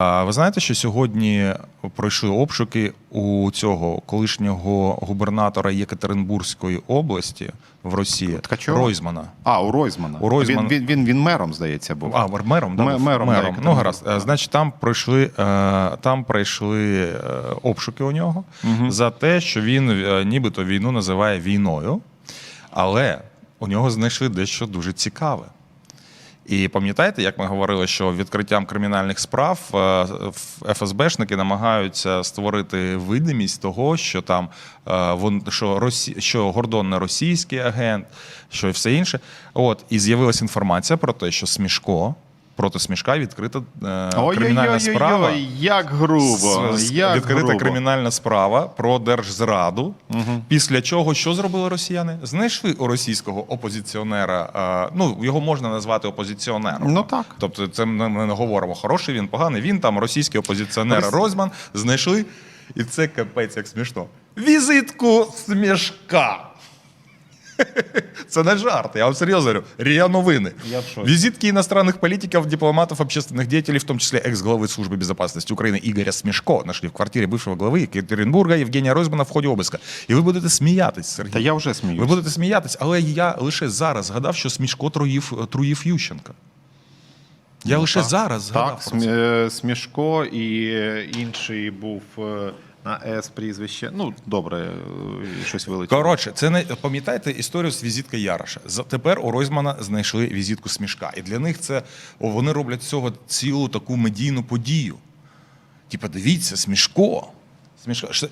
А ви знаєте, що сьогодні пройшли обшуки у цього колишнього губернатора Єкатеринбурзької області в Росії Ткачова? Ройзмана. А, у Ройзмана. У Ройзмана. Він, він, він, він мером, здається, був. А, мером, да, Ме- був? мером, Ну, гаразд. Е. Значить, там пройшли, е, там пройшли е, обшуки у нього за те, що він нібито війну називає війною, але у нього знайшли дещо дуже цікаве. І пам'ятаєте, як ми говорили, що відкриттям кримінальних справ е, ФСБшники намагаються створити видимість того, що там е, що Росі, що Гордон не російський агент, що і все інше. От і з'явилася інформація про те, що Смішко проти Смішка відкрита е, кримінальна справа. як грубо. З- як відкрита грубо. кримінальна справа про держзраду. Після чого що зробили росіяни? Знайшли у російського опозиціонера. е, Ну його можна назвати опозиціонером. Ну, так. Тобто, це ми не говоримо хороший він, поганий. Він там російський опозиціонер Рос- Ройзман знайшли. І це капець як смішно. Візитку смішка. Це не жарт, я вам серйозно говорю. Рія новини. Я в шоці. Визитки иностранных политиков, дипломатов, общественных деятелей, в том числе экс-главы Службы безопасности Украины Игоря Смешко, нашли в квартире бывшего главы Екатеринбурга Євгенія Ройзмана в ході обыска. І ви будете сміятись, Сергій. Та я вже сміюсь. Ви будете сміятись, але я лише зараз згадав, що Смішко труїв, труїв Ющенка. Я лише зараз згадав. Так, про Смі- це. е, Смішко і е, інший був е, на С прізвище. Ну, добре, е, щось вилетіло. Коротше, це не пам'ятаєте історію з візиткою Яроша. Тепер у Ройзмана знайшли візитку Смішка. І для них це вони роблять з цього цілу таку медійну подію. Типа, дивіться, Смішко.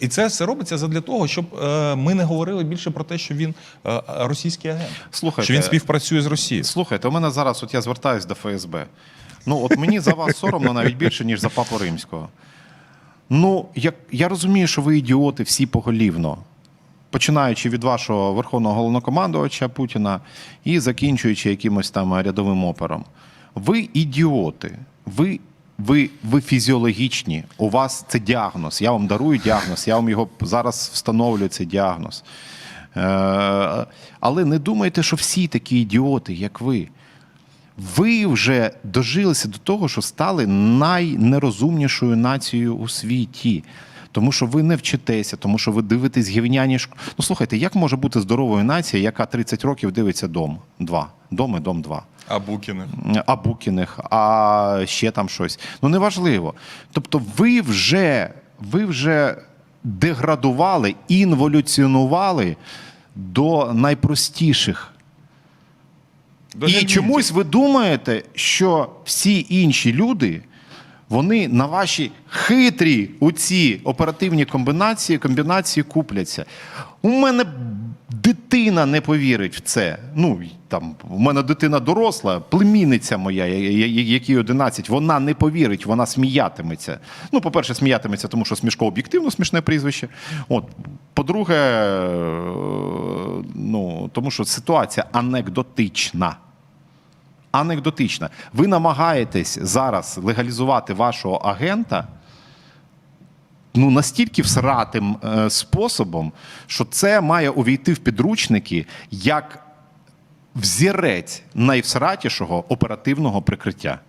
І це все робиться задля того, щоб е, ми не говорили більше про те, що він е, російський агент. Слухайте, що він співпрацює з Росією. Слухайте, у мене зараз, от я звертаюсь до ФСБ. Ну, от мені за вас соромно навіть більше, ніж за папу римського. Ну, як, я розумію, що ви ідіоти всі поголівно. Починаючи від вашого верховного головнокомандувача Путіна і закінчуючи якимось там рядовим опером. Ви ідіоти, ви, ви, ви фізіологічні. У вас це діагноз. Я вам дарую діагноз, я вам його зараз встановлюю цей діагноз. Е, але не думайте, що всі такі ідіоти, як ви. Ви вже дожилися до того, що стали найнерозумнішою нацією у світі. Тому що ви не вчитеся, тому що ви дивитесь гівняні шк... Ну слухайте, як може бути здоровою нація, яка 30 років дивиться дом 2? Дом і дом 2 А Букіни. а Букіних, а ще там щось. Ну неважливо. Тобто, ви вже, ви вже деградували, інволюціонували до найпростіших. До І гельмінтів. чомусь ви думаєте, що всі інші люди. Вони на ваші хитрі оці оперативні комбінації, комбінації купляться. У мене дитина не повірить в це. Ну там у мене дитина доросла, племінниця моя, якій 11, вона не повірить, вона сміятиметься. Ну, по-перше, сміятиметься, тому що смішко об'єктивно смішне прізвище. От, по-друге, ну тому що ситуація анекдотична анекдотична. Ви намагаєтесь зараз легалізувати вашого агента ну, настільки всратим е, способом, що це має увійти в підручники як взірець найвсратішого оперативного прикриття.